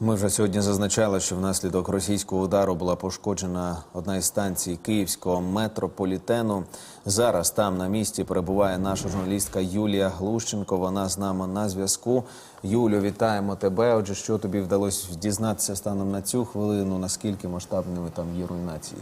Ми вже сьогодні зазначали, що внаслідок російського удару була пошкоджена одна із станцій київського метрополітену. Зараз там на місці перебуває наша журналістка Юлія Глущенко. Вона з нами на зв'язку. Юлю, вітаємо тебе. Отже, що тобі вдалося дізнатися станом на цю хвилину? Наскільки масштабними там є руйнації?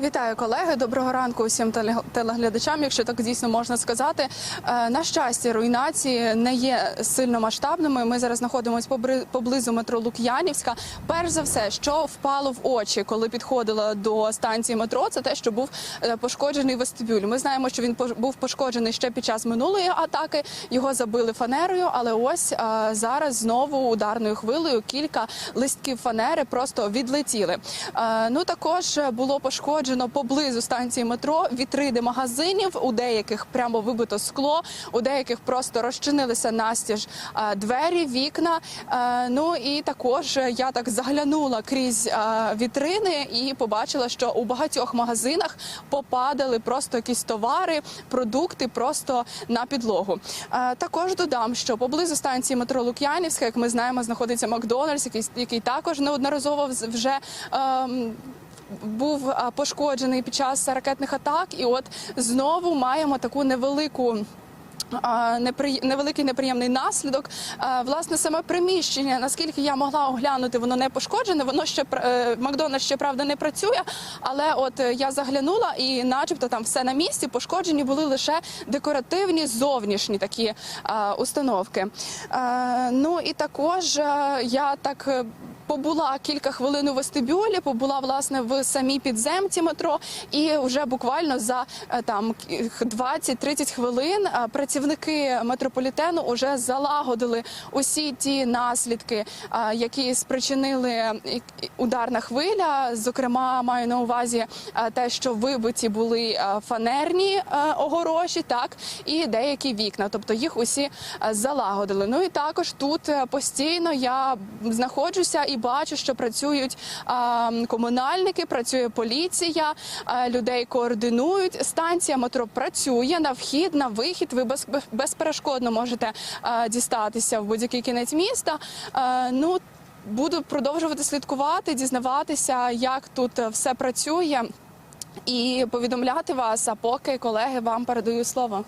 Вітаю колеги. Доброго ранку усім теле- телеглядачам. Якщо так дійсно можна сказати, Е, на щастя, руйнації не є сильно масштабними. Ми зараз знаходимося поблизу метро Лук'янівська. Перш за все, що впало в очі, коли підходила до станції метро, це те, що був е, пошкоджений вестибюль. Ми знаємо, що він був пошкоджений ще під час минулої атаки. Його забили фанерою, але ось е, зараз знову ударною хвилею кілька листків фанери просто відлетіли. Ну також було пошкоджено поблизу станції метро вітрини магазинів. У деяких прямо вибито скло, у деяких просто розчинилися настіж е, двері, вікна. Е, Ну і також я так заглянула крізь е, вітрини і побачила, що у багатьох магазинах попадали просто якісь товари, продукти просто на підлогу. Також додам, що поблизу станції метро Лук'янівська, як ми знаємо, знаходиться Макдональдс, який, який також неодноразово вже. ем, був пошкоджений під час ракетних атак, і от знову маємо таку невелику. Невеликий неприємний наслідок. Власне, саме приміщення, наскільки я могла оглянути, воно не пошкоджене. Воно ще е, Макдональдс ще правда не працює. Але от е, я заглянула, і, начебто, там все на місці. Пошкоджені були лише декоративні зовнішні такі установки. Ну і також е, я так. Побула кілька хвилин у вестибюлі, побула власне в самій підземці метро, і вже буквально за е, там к- 20-30 хвилин е, працівники метрополітену вже залагодили усі ті наслідки, е, які спричинили ударна хвиля. Зокрема, маю на увазі те, що вибиті були фанерні огорожі, так і деякі вікна, тобто їх усі залагодили. Ну і також тут постійно я знаходжуся і бачу, що працюють комунальники, працює поліція, людей координують. Станція метро працює на вхід, на вихід. Ви без, безперешкодно можете дістатися в будь-який кінець міста. Ну буду продовжувати слідкувати, дізнаватися, як тут е, все працює, і повідомляти вас. А поки колеги вам передаю слово.